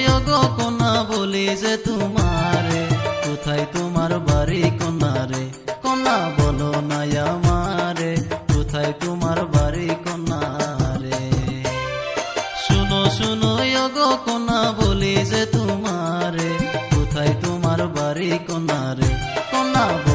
গো কোনা বলি যে তোমারে। কোথায় তোমার বাড়ি কোনারে? কোনা বলো না আমারে। কোথায় তোমার বাড়ি কোনারে? শুনো শুনো গো কোনা বলি যে তোমারে। কোথায় তোমার বাড়ি কোনারে? কোনা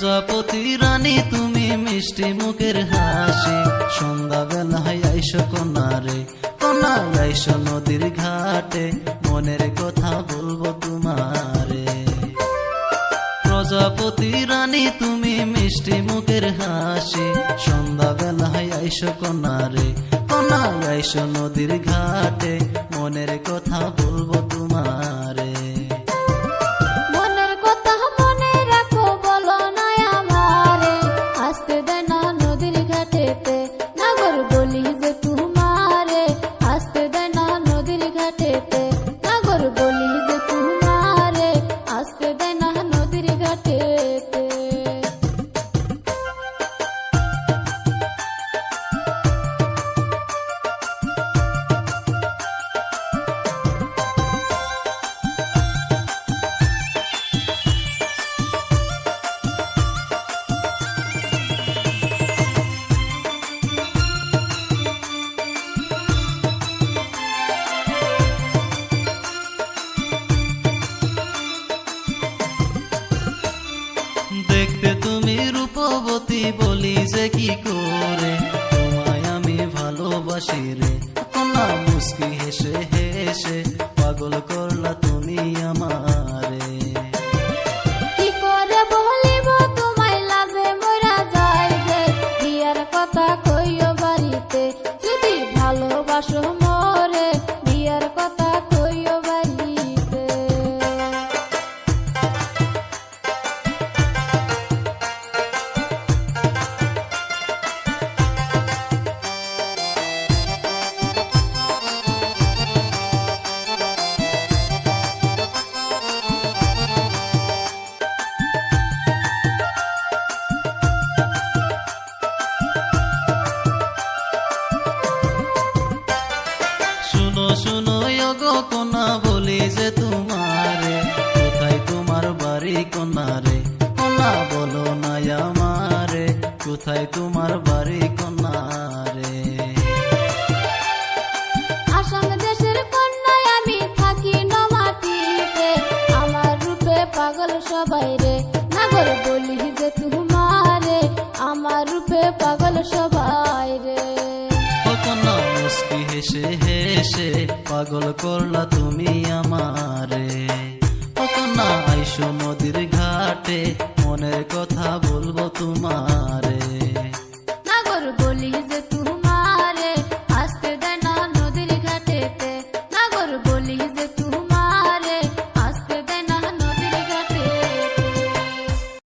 প্রজাপতি রানী, তুমি মিষ্টি মুখের হাসি। সন্ধ্যাবেলায় আইসো কন্যারে কন্যা আইসো নদীর ঘাটে। মনের কথা বলব তোমারে। প্রজাপতি রানী, তুমি মিষ্টি মুখের হাসি। সন্ধ্যাবেলায় আইসো কন্যারে কন্যা আইসো নদীর ঘাটে। মনের কথা বলব তোমারে। দেখতে তুমি রূপবতী, বলি যে কি করে? তোমায় আমি ভালোবাসি রে। কন্যা মুস্কি হেসে হেসে পাগল করলা শুনো শুনো গো কন্যা বলি যে তোমারে কোথায় তোমার বাড়ি কন্যারে কন্যা বলো না আমারে কোথায় তোমার বাড়ি কন্যারে আসাম দেশের কন্যায় আমি থাকি না মাটিতে আমার রূপে পাগল সবাই রে। নাগর বলি যে তোমারে আমার রূপে পাগল সবাই রে। কখনো মুস্কি হেসে হেসে পাগল করলা তুমি আমারে। কখনো আইসো নদীর ঘাটে মনের কথা